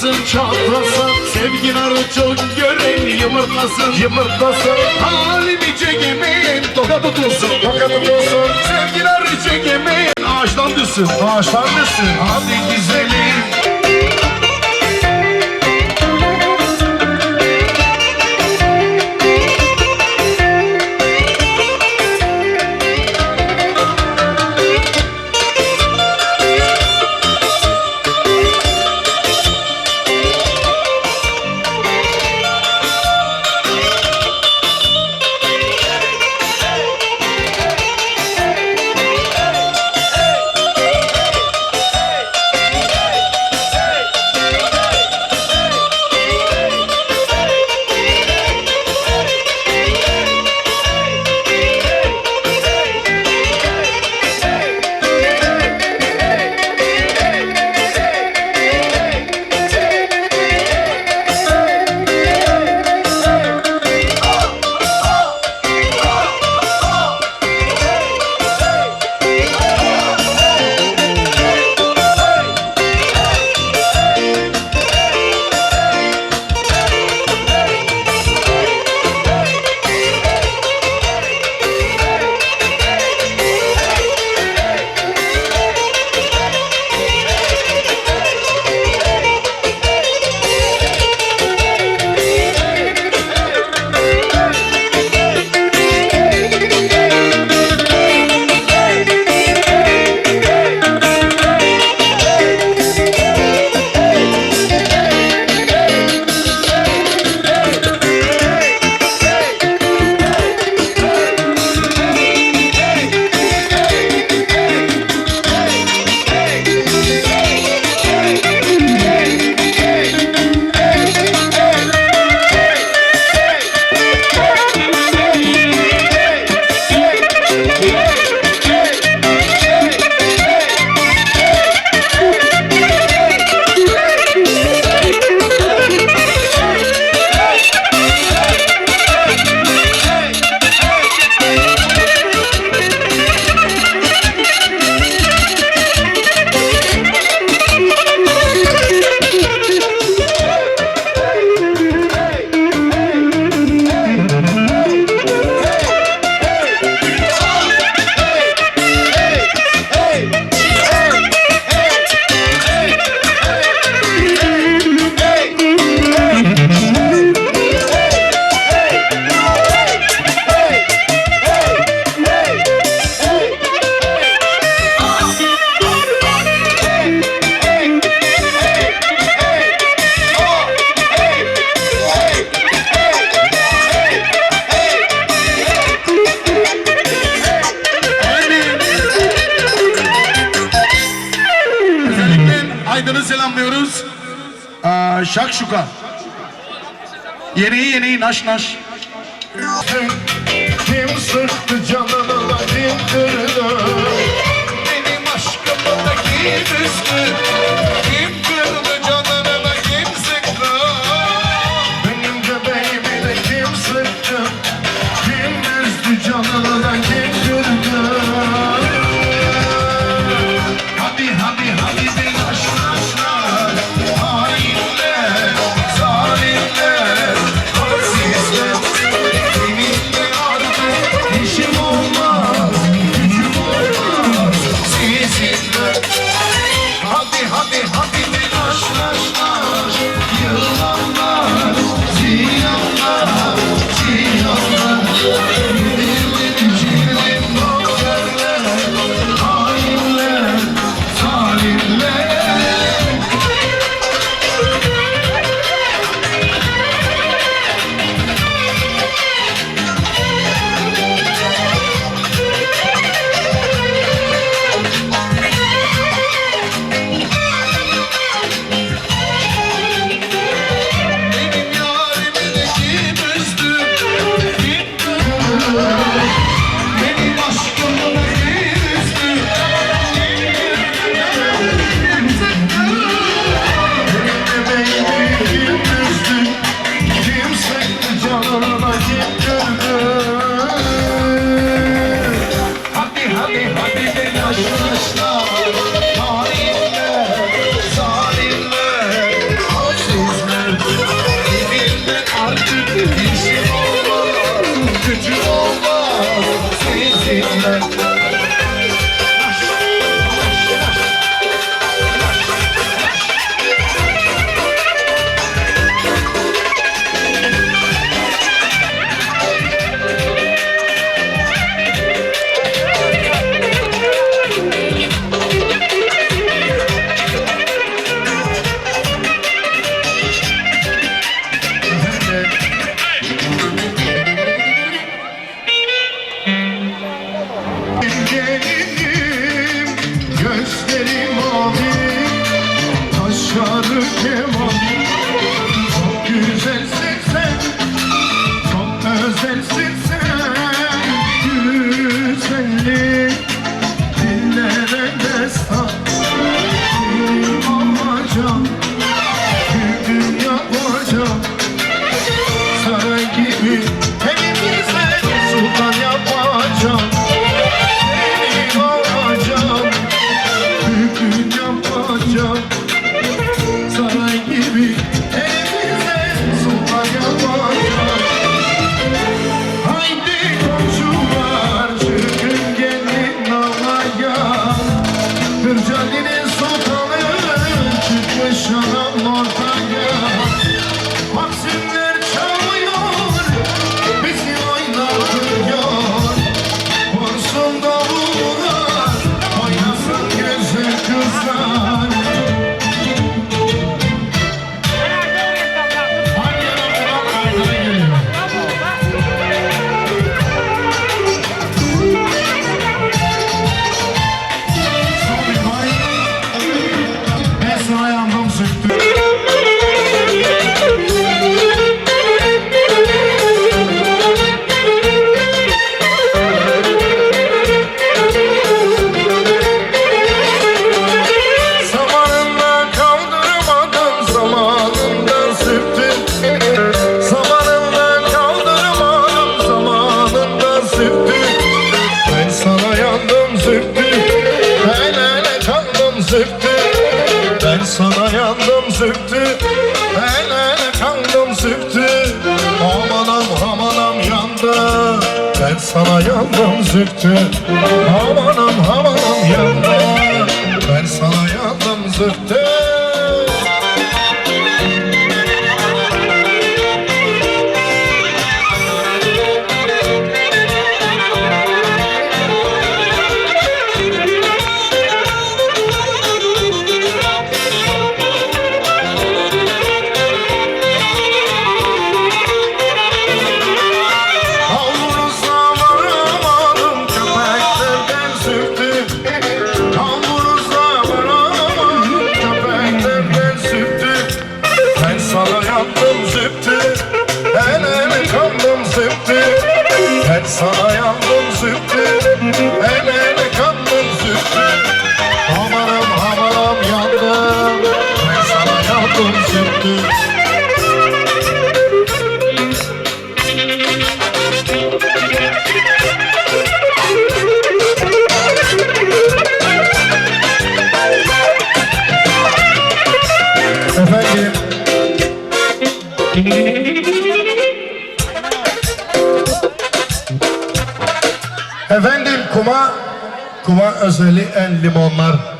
çatlasın. Çatlasın, Sevgin arı çok gören yumurtlasın. yumurtlasın. Halimi çekemeyin toka tutulsun. Fakat olsun, Sevgin arı çekemeyin ağaçtan düşsün. Hadi güzelim, yeni naş naş. Kim sıktı canımı da kim kırdı Benim aşkımı da kim üzdü জলিনে Ben sana yandım züktü El kandım züktü Amanam amanam yandı. Ben sana yandım züktü Amanam amanam yandı. Ben sana yandım züktü Efendim Efendim kuma Kuma özeli en limonlar.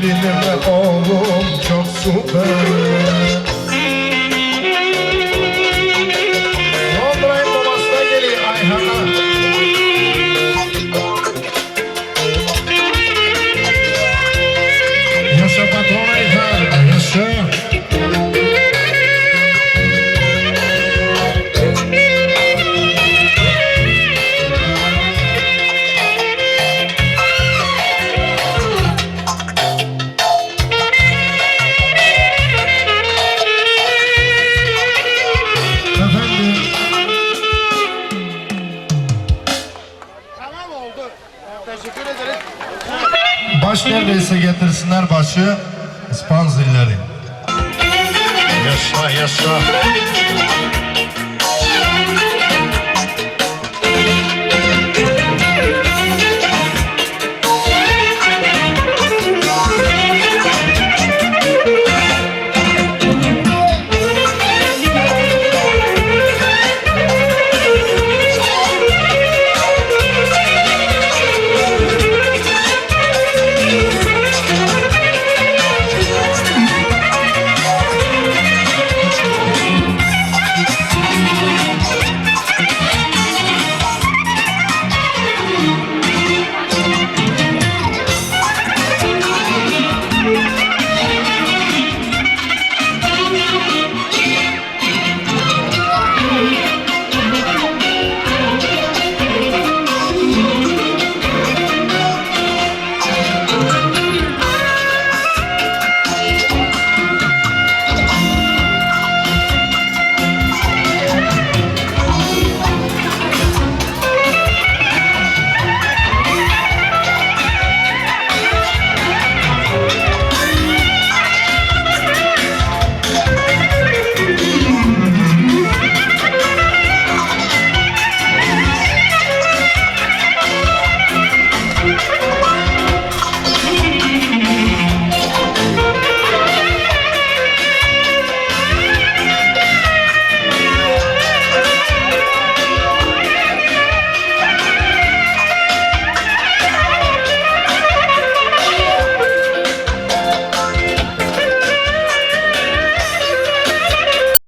Gelinime oğlum çok süper. Esinlerbaşı İspanzilleri. Yaşa yaşa.